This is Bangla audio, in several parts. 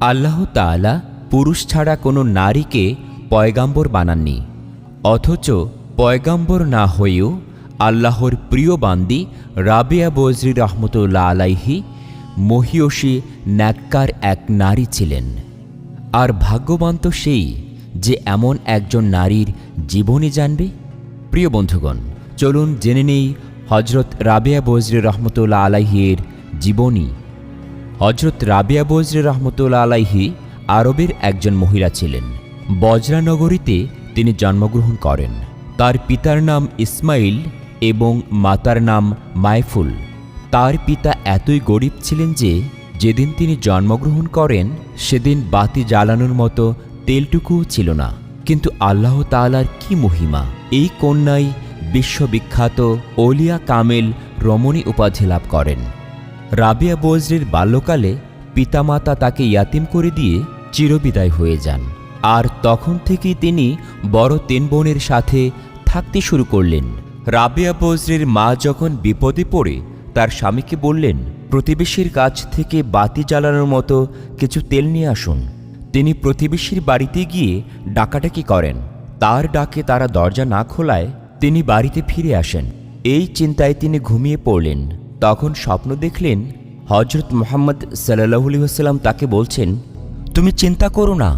আল্লাহ তাআলা পুরুষ ছাড়া কোনো নারীকে পয়গাম্বর বানাননি। অথচ পয়গাম্বর না হয়েও আল্লাহর প্রিয় বান্দি রাবিয়া বজরি রহমতুল্লাহ আলাইহি মহিয়সী ন্যাক্কার এক নারী ছিলেন। আর ভাগ্যবান তো সেই যে এমন একজন নারীর জীবনী জানবে? প্রিয় বন্ধুগণ, চলুন জেনে নেই হজরত রাবিয়া বজরি রহমতুল্লাহ আলাইহির জীবনী হজরত রাবিয়া বজরে রহমতুল্লা আলাইহি আরবের একজন মহিলা ছিলেন। বজরা নগরীতে তিনি জন্মগ্রহণ করেন। তার পিতার নাম ইসমাইল এবং মাতার নাম মাইফুল। তার পিতা এতই গরিব ছিলেন যে, যেদিন তিনি জন্মগ্রহণ করেন, সেদিন বাতি জ্বালানোর মতো তেলটুকুও ছিল না। কিন্তু আল্লাহ তাআলার কি মহিমা! এই কন্যাই বিশ্ববিখ্যাত ওলিয়া কামেল রমণী উপাধি লাভ করেন। রাবিয়া বজরির বাল্যকালে পিতামাতা তাকে ইয়াতিম করে দিয়ে চিরবিদায় হয়ে যান। আর তখন থেকেই তিনি বড় তিন বোনের সাথে থাকতে শুরু করলেন। রাবিয়া বজরির মা যখন বিপদে পড়ে, তার স্বামীকে বললেন, প্রতিবেশীর কাছ থেকে বাতি জ্বালানোর মতো কিছু তেল নিয়ে আসুন। তিনি প্রতিবেশীর বাড়িতে গিয়ে ডাকাডাকি করেন? তার ডাকে তারা দরজা না খোলায় তিনি বাড়িতে ফিরে আসেন। এই চিন্তায় তিনি ঘুমিয়ে পড়লেন। তখন স্বপ্ন দেখলেন হজরত মোহাম্মদ সাল্লাহুলি আসাল্লাম তাকে বলছেন, তুমি চিন্তা করো না,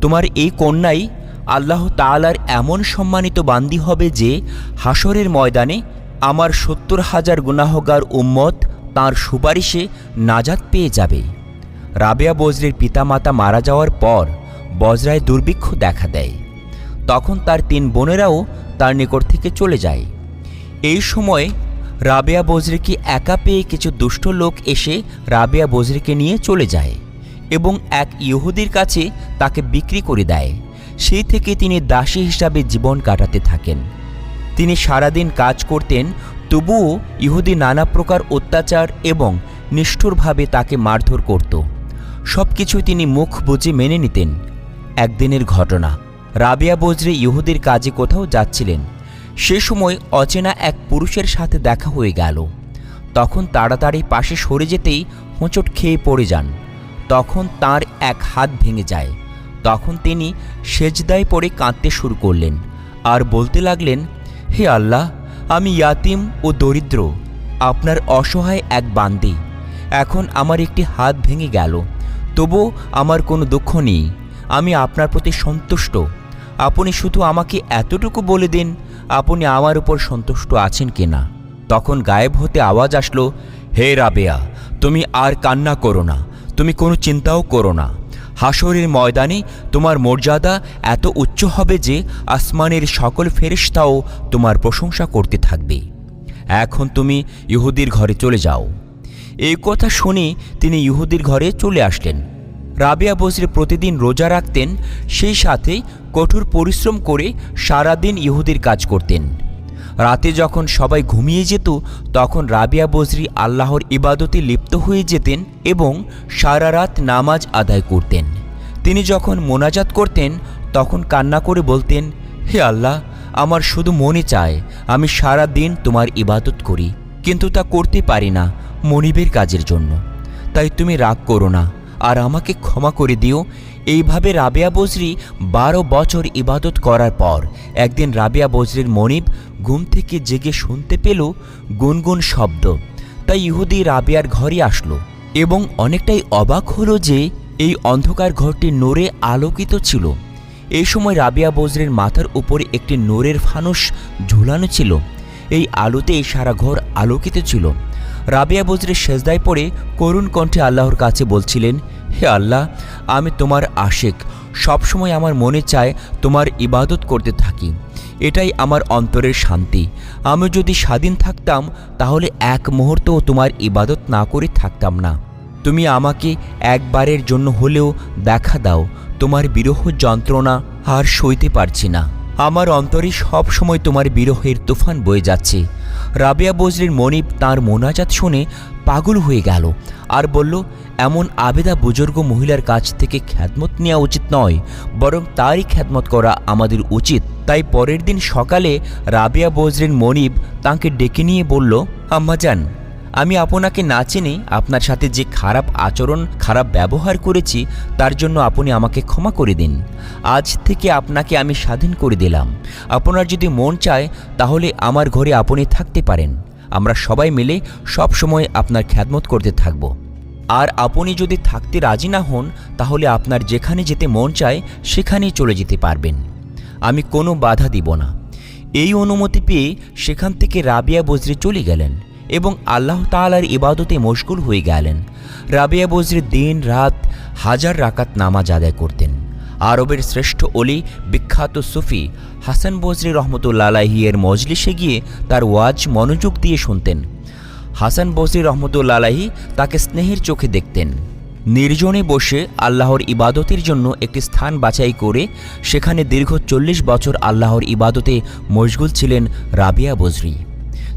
তোমার এই কন্যাই আল্লাহ তাআলার এমন সম্মানিত বান্দি হবে যে হাসরের ময়দানে আমার সত্তর হাজার গুনাহগার উম্মত তার সুপারিশে নাজাত পেয়ে যাবে। রাবেয়া বজরের পিতামাতা মারা যাওয়ার পর বজরায় দুর্ভিক্ষ দেখা দেয়। তখন তার তিন বোনেরাও তার নিকট থেকে চলে যায়। এই সময় রাবেয়া বজরিকে একা পেয়ে কিছু দুষ্ট লোক এসে রাবেয়া বজরিকে নিয়ে চলে যায় এবং এক ইহুদির কাছে তাকে বিক্রি করে দেয়। সেই থেকে তিনি দাসী হিসাবে জীবন কাটাতে থাকেন। তিনি সারাদিন কাজ করতেন, তবুও ইহুদি নানা প্রকার অত্যাচার এবং নিষ্ঠুরভাবে তাকে মারধর করত। সব কিছু তিনি মুখ বুঝে মেনে নিতেন। একদিনের ঘটনা। রাবিয়া বজরে ইহুদির কাজে কোথাও যাচ্ছিলেন। সে সময় অচেনা এক পুরুষের সাথে দেখা হয়ে গেল। তখন তাড়াতাড়ি পাশে সরে যেতেই হোঁচট খেয়ে পড়ে যান। তখন তার এক হাত ভেঙে যায়। তখন তিনি সেজদায় পড়ে কাঁদতে শুরু করলেন আর বলতে লাগলেন, হে আল্লাহ, আমি ইয়াতিম ও দরিদ্র, আপনার অসহায় এক বান্দি। এখন আমার একটি হাত ভেঙে গেল তবু আমার কোনো দুঃখ নেই। আমি আপনার প্রতি সন্তুষ্ট। আপনি শুধু আমাকে এতটুকু বলে দিন, আপনি আমার উপর সন্তুষ্ট আছেন কিনা? তখন গায়েব হতে আওয়াজ আসলো, হে রাবেয়া, তুমি আর কান্না করো না, তুমি কোনো চিন্তাও করো না। হাসরের ময়দানে তোমার মর্যাদা এত উচ্চ হবে যে আসমানের সকল ফেরিস্তাও তোমার প্রশংসা করতে থাকবে। এখন তুমি ইহুদির ঘরে চলে যাও। এই কথা শুনে তিনি ইহুদির ঘরে চলে আসলেন। রাবিয়া বসরে প্রতিদিন রোজা রাখতেন, সেই সাথে কঠোর পরিশ্রম করে সারাদিন ইহুদির কাজ করতেন। রাতে যখন সবাই ঘুমিয়ে যেত, তখন রাবিয়া বজরি আল্লাহর ইবাদতে লিপ্ত হয়ে যেতেন এবং সারা রাত নামাজ আদায় করতেন। তিনি যখন মোনাজাত করতেন, তখন কান্না করে বলতেন, হে আল্লাহ, আমার শুধু মনে চায়, আমি সারা দিন তোমার ইবাদত করি, কিন্তু তা করতে পারি না মনিবের কাজের জন্য। তাই তুমি রাগ করো না আর আমাকে ক্ষমা করে দিও। এইভাবে রাবিয়া বজরি বারো বছর ইবাদত করার পর একদিন রাবিয়া বজরির মনিব ঘুম থেকে জেগে শুনতে পেল গুনগুন শব্দ। তাই ইহুদি রাবিয়ার ঘরে আসলো এবং অনেকটাই অবাক হলো যে এই অন্ধকার ঘরটি নোরে আলোকিত ছিল। এই সময় রাবিয়া বজরের মাথার উপরে একটি নোরের ফানুস ঝুলানো ছিল। এই আলোতে সারা ঘর আলোকিত ছিল। রাবিয়া বজরের সেজদায় পড়ে করুণ কণ্ঠে আল্লাহর কাছে বলছিলেন, হে আল্লাহ, আমি তোমার আশেক। সবসময় আমার মনে চায় তোমার ইবাদত করতে থাকি। এটাই আমার অন্তরের শান্তি। আমি যদি স্বাধীন থাকতাম, তাহলে এক মুহূর্তও তোমার ইবাদত না করে থাকতাম না। তুমি আমাকে একবারের জন্য হলেও দেখা দাও। তোমার বিরহ যন্ত্রণা আর সইতে পারছি না। আমার অন্তরে সবসময় তোমার বিরহের তুফান বয়ে যাচ্ছে। রাবিয়া বজরির মনিব তার মোনাজাত শুনে পাগল হয়ে গেল আর বলল, এমন আবেদা বুজুর্গ মহিলার কাছ থেকে খ্যাতমত নেওয়া উচিত নয়, বরং তারই খ্যাতমত করা আমাদের উচিত। তাই পরের দিন সকালে রাবিয়া বজরিন মনিব তাঁকে ডেকে নিয়ে বলল, আম্মাজান আমি আপনাকে না চিনে, আপনার সাথে যে খারাপ আচরণ, খারাপ ব্যবহার করেছি, তার জন্য আপনি আমাকে ক্ষমা করে দিন। আজ থেকে আপনাকে আমি স্বাধীন করে দিলাম। আপনার যদি মন চায়, তাহলে আমার ঘরে আপনি থাকতে পারেন। আমরা সবাই মিলে সব সময় আপনার খ্যাদমত করতে থাকব। আর আপনি যদি থাকতে রাজি না হন, তাহলে আপনার যেখানে যেতে মন চায়, সেখানেই চলে যেতে পারবেন। আমি কোনো বাধা দিব না। এই অনুমতি পেয়ে সেখান থেকে রাবিয়া বজরি চলে গেলেন। এবং আল্লাহ তালার ইবাদতে মশগুল হয়ে গেলেন। রাবিয়া বজরি দিন রাত হাজার রাকাত নামাজ আদায় করতেন। আরবের শ্রেষ্ঠ অলি বিখ্যাত সুফি হাসান বজরি রহমতুল্লাহি এর মজলিসে গিয়ে তার ওয়াজ মনোযোগ দিয়ে শুনতেন। হাসান বসরি রহমতুল্লাহি তাকে স্নেহের চোখে দেখতেন। নির্জনে বসে আল্লাহর ইবাদতের জন্য একটি স্থান বাছাই করে সেখানে দীর্ঘ চল্লিশ বছর আল্লাহর ইবাদতে মশগুল ছিলেন রাবিয়া বজরি।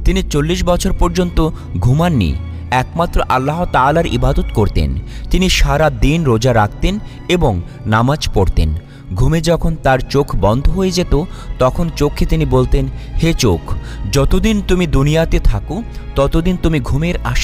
তিনি চল্লিশ বছর পর্যন্ত ঘুমাননি। একমাত্র আল্লাহ তালার ইবাদত করতেন। তিনি সারা দিন রোজা রাখতেন এবং নামাজ পড়তেন। ঘুমে যখন তার চোখ বন্ধ হয়ে যেত, তখন চোখে তিনি বলতেন, হে চোখ, যতদিন তুমি দুনিয়াতে থাকো, ততদিন তুমি ঘুমের আশা